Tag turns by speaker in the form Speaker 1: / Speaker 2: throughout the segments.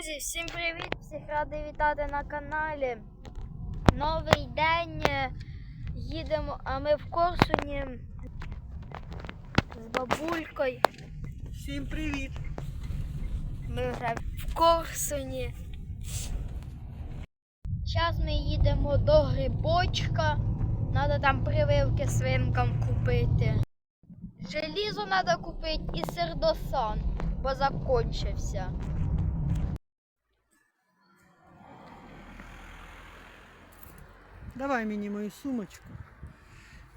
Speaker 1: Друзі, всім привіт! Всіх радий вітати на каналі. Новий день. е, Їдемо, а ми в Корсуні з бабулькою.
Speaker 2: Всім привіт!
Speaker 1: Ми вже в Корсуні. Зараз ми їдемо до грибочка. Треба там прививки свинкам купити. Желізо треба купити і сердосан, бо закончився.
Speaker 2: Давай мені мою сумочку.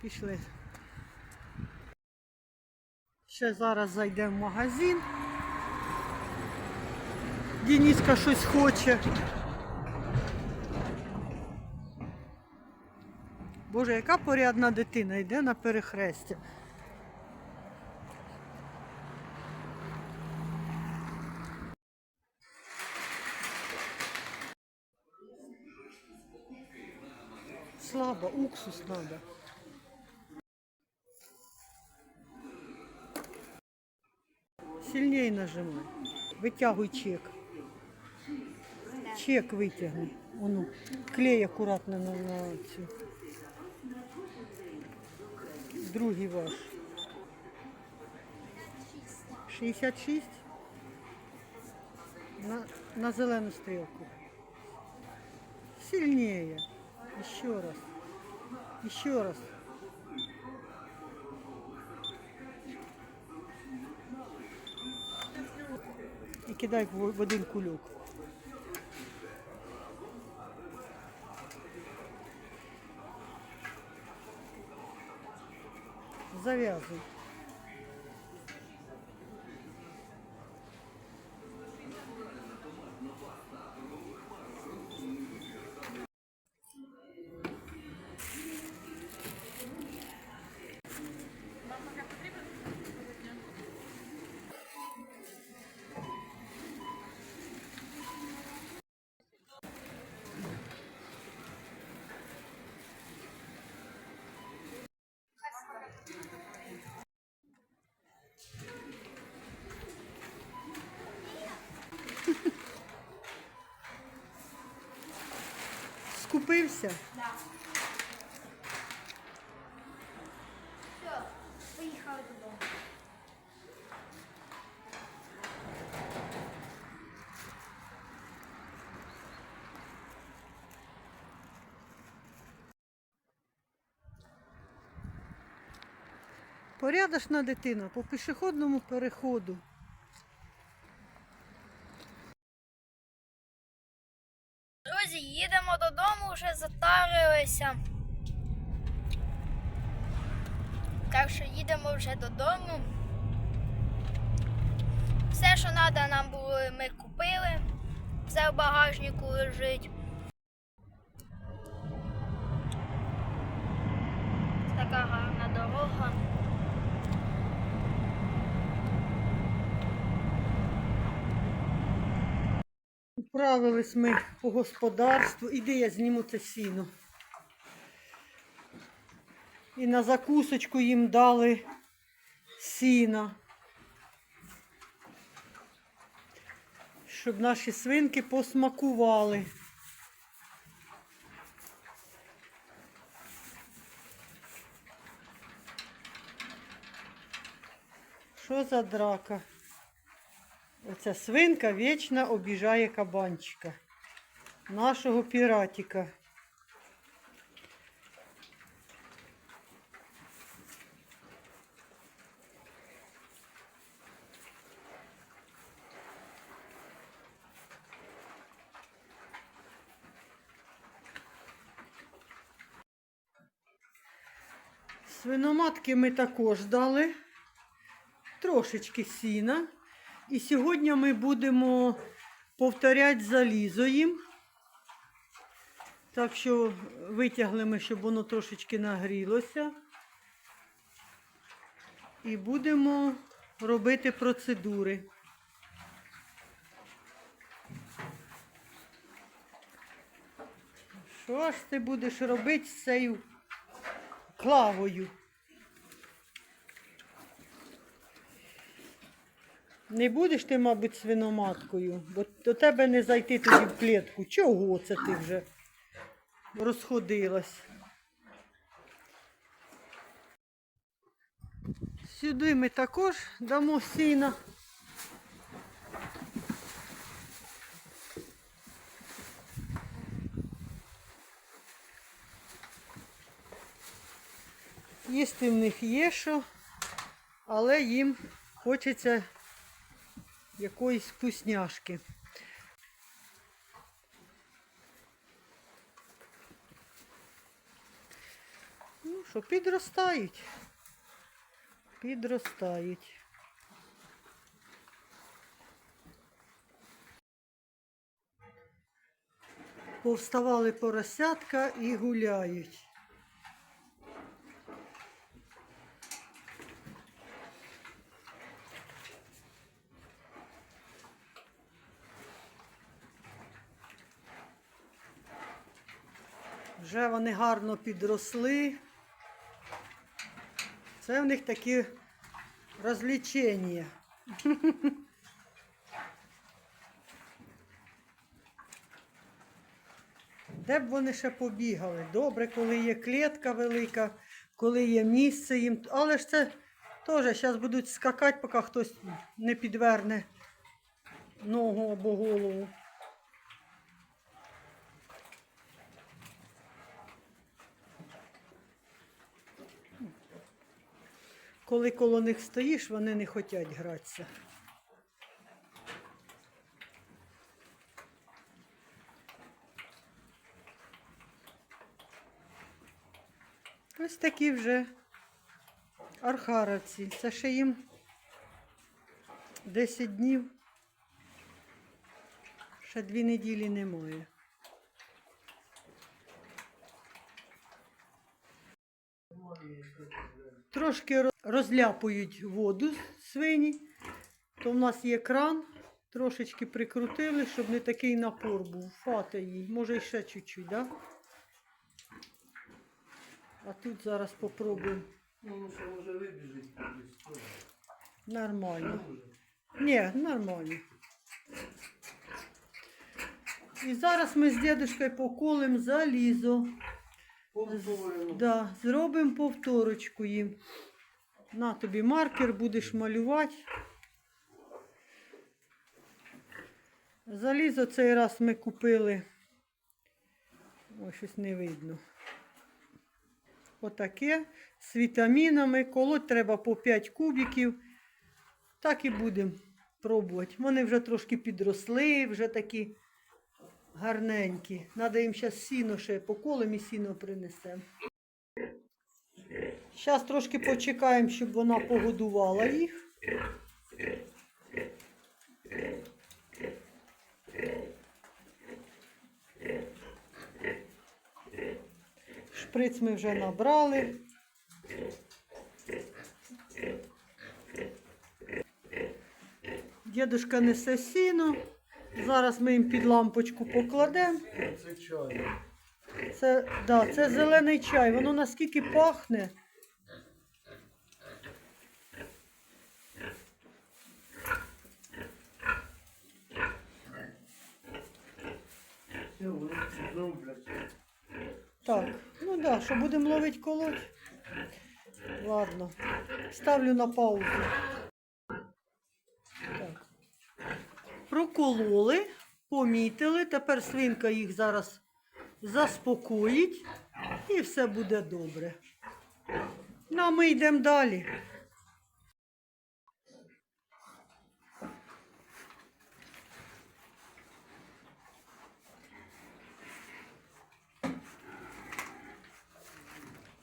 Speaker 2: Пішли. Ще зараз зайдемо в магазин. Дініска щось хоче. Боже, яка порядна дитина йде на перехрестя. Слабо, уксус надо. Сильнее нажимай. Вытягивай чек. Чек вытягни. Оно. Клей аккуратно на, на цю. Другий ваш. 66. На, на зелену стрелку. Сильнее. Еще раз. Еще раз. І кидай в один кульок. Зав'язуй. Скупився?
Speaker 1: Все, поїхали додому.
Speaker 2: Порядочна дитина по пішохідному переходу.
Speaker 1: Друзі, їдемо вже затарилися. Так що їдемо вже додому. Все, що треба нам було, ми купили. Все в багажнику лежить. Така гарна дорога.
Speaker 2: Управились ми по господарству. Іди я зніму це сіно. І на закусочку їм дали сіна. Щоб наші свинки посмакували. Що за драка? Оця свинка вічно обіжає кабанчика. Нашого піратіка. Свиноматки ми також дали трошечки сіна. І сьогодні ми будемо повторяти залізо їм. Так що витягли ми, щоб воно трошечки нагрілося. І будемо робити процедури. Що ж ти будеш робити з цією клавою? Не будеш ти, мабуть, свиноматкою, бо до тебе не зайти тоді в клітку. Чого це ти вже розходилась? Сюди ми також дамо сіна. Їсти в них є що, але їм хочеться якоїсь вкусняшки. Ну що, підростають. Підростають. Повставали поросятка і гуляють. Вже вони гарно підросли. Це в них такі розлічення. Де б вони ще побігали? Добре, коли є клітка велика, коли є місце їм. Але ж це теж зараз будуть скакати, поки хтось не підверне ногу або голову. Коли коло них стоїш, вони не хочуть гратися. Ось такі вже архаровці. Це ще їм 10 днів. Ще дві неділі немає. Трошки розляпують воду свині, то в нас є кран, трошечки прикрутили, щоб не такий напор був. Фата їй, може ще чуть-чуть, да? А тут зараз попробуємо.
Speaker 3: Ну, що може вибіжить.
Speaker 2: Нормально. Ні, нормально. І зараз ми з дідушкою поколем залізо.
Speaker 3: Повторюємо.
Speaker 2: Да, зробимо повторочку їм. На тобі маркер, будеш малювати. Залізо цей раз ми купили. Ой, щось не видно. Отаке з вітамінами. Колоть треба по 5 кубиків. Так і будемо пробувати. Вони вже трошки підросли, вже такі гарненькі. Надо їм зараз сіно ще поколем і сіно принесемо. Зараз трошки почекаємо, щоб вона погодувала їх. Шприц ми вже набрали. Дідушка несе сіно. Зараз ми їм під лампочку покладемо.
Speaker 3: Це чай.
Speaker 2: Це, да, це зелений чай. Воно наскільки пахне. Так, ну так, да, що будемо ловити колоть. Ладно. Ставлю на паузу. Так. Прокололи, помітили. Тепер свинка їх зараз заспокоїть і все буде добре. Ну, а ми йдемо далі.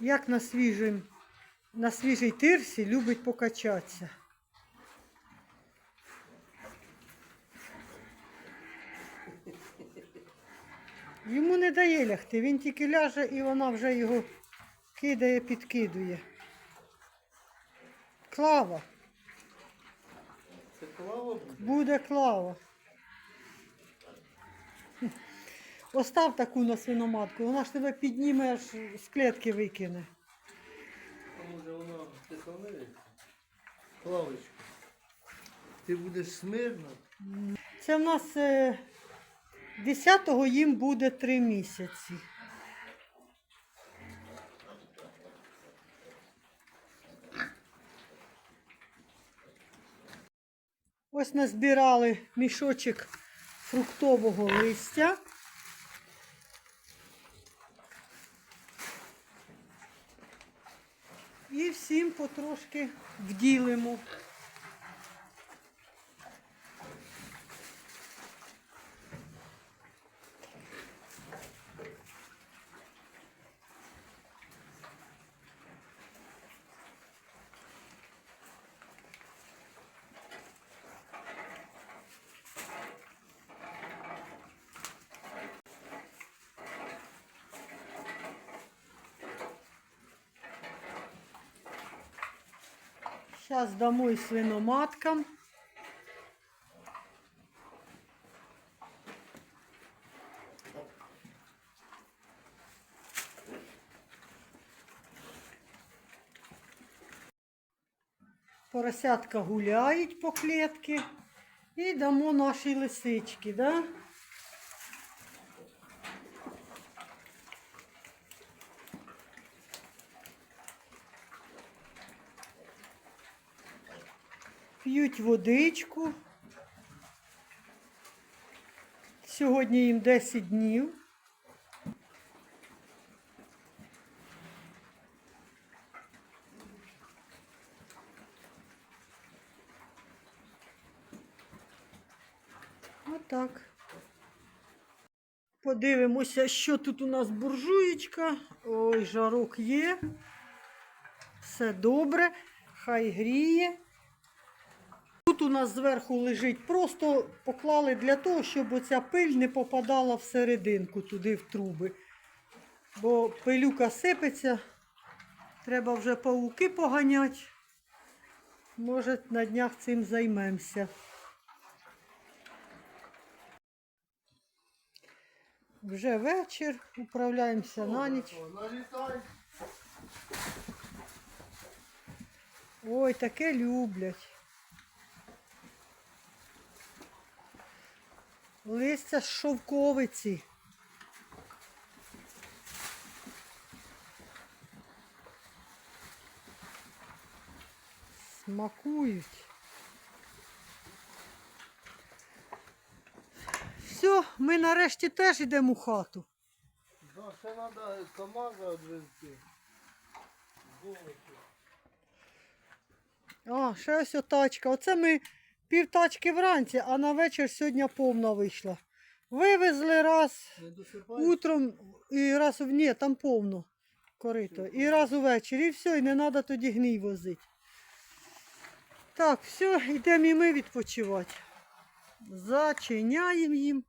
Speaker 2: Як на свіжим, на свіжій тирсі любить покачатися. Йому не дає лягти, він тільки ляже і вона вже його кидає, підкидує. Клава,
Speaker 3: Це клава буде?
Speaker 2: буде клава. Остав таку на свиноматку, вона ж тебе підніме, аж з клітки викине.
Speaker 3: А може вона стиханеться? Клавочка. Ти будеш смирно.
Speaker 2: Це в нас е, 10-го їм буде 3 місяці. Ось назбирали мішочок фруктового листя. І всім потрошки вділимо. Зараз дамо і свиноматкам. Поросятка гуляють по клітки. І дамо наші лисички, да? П'ють водичку. Сьогодні їм 10 днів. Отак. Подивимося, що тут у нас буржуєчка. Ой, жарок є. Все добре. Хай гріє. Тут у нас зверху лежить, просто поклали для того, щоб оця пиль не попадала всерединку туди в труби. Бо пилюка сипеться, треба вже пауки поганяти. Може, на днях цим займемося. Вже вечір, управляємося на ніч. Ой, таке люблять. Листя з шовковиці. Смакують. Все, ми нарешті теж йдемо у хату.
Speaker 3: Да, ще треба КамАЗа відвезти.
Speaker 2: А, ще ось о тачка. Оце ми пів тачки вранці, а на вечір сьогодні повна вийшла. Вивезли раз утром і раз в ні, там повно корито. І раз увечері, і все, і не треба тоді гній возити. Так, все, йдемо і ми відпочивати. Зачиняємо їм.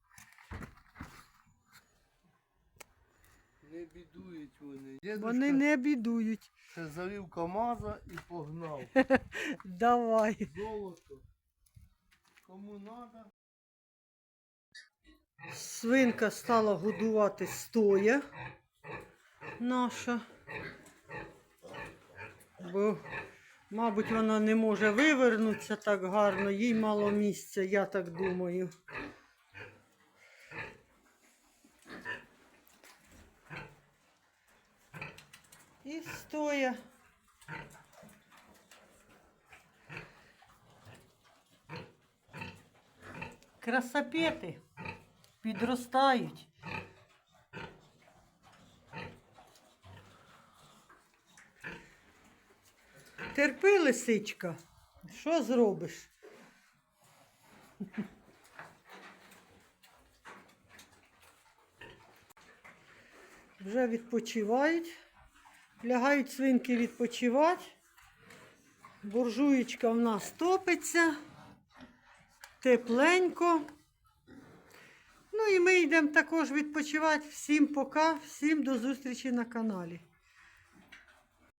Speaker 3: Не бідують вони. Дідушка
Speaker 2: Вони не бідують.
Speaker 3: ще завів КамАЗа і погнав.
Speaker 2: Давай.
Speaker 3: Золото. Кому треба?
Speaker 2: Свинка стала годувати стоя наша. Бо, мабуть, вона не може вивернутися так гарно, їй мало місця, я так думаю. І стоя. Красапети підростають. Терпи, лисичка. Що зробиш? Вже відпочивають. Лягають свинки відпочивати. Буржуєчка в нас топиться. Тепленько. Ну і ми йдемо також відпочивати. Всім пока, всім до зустрічі на каналі.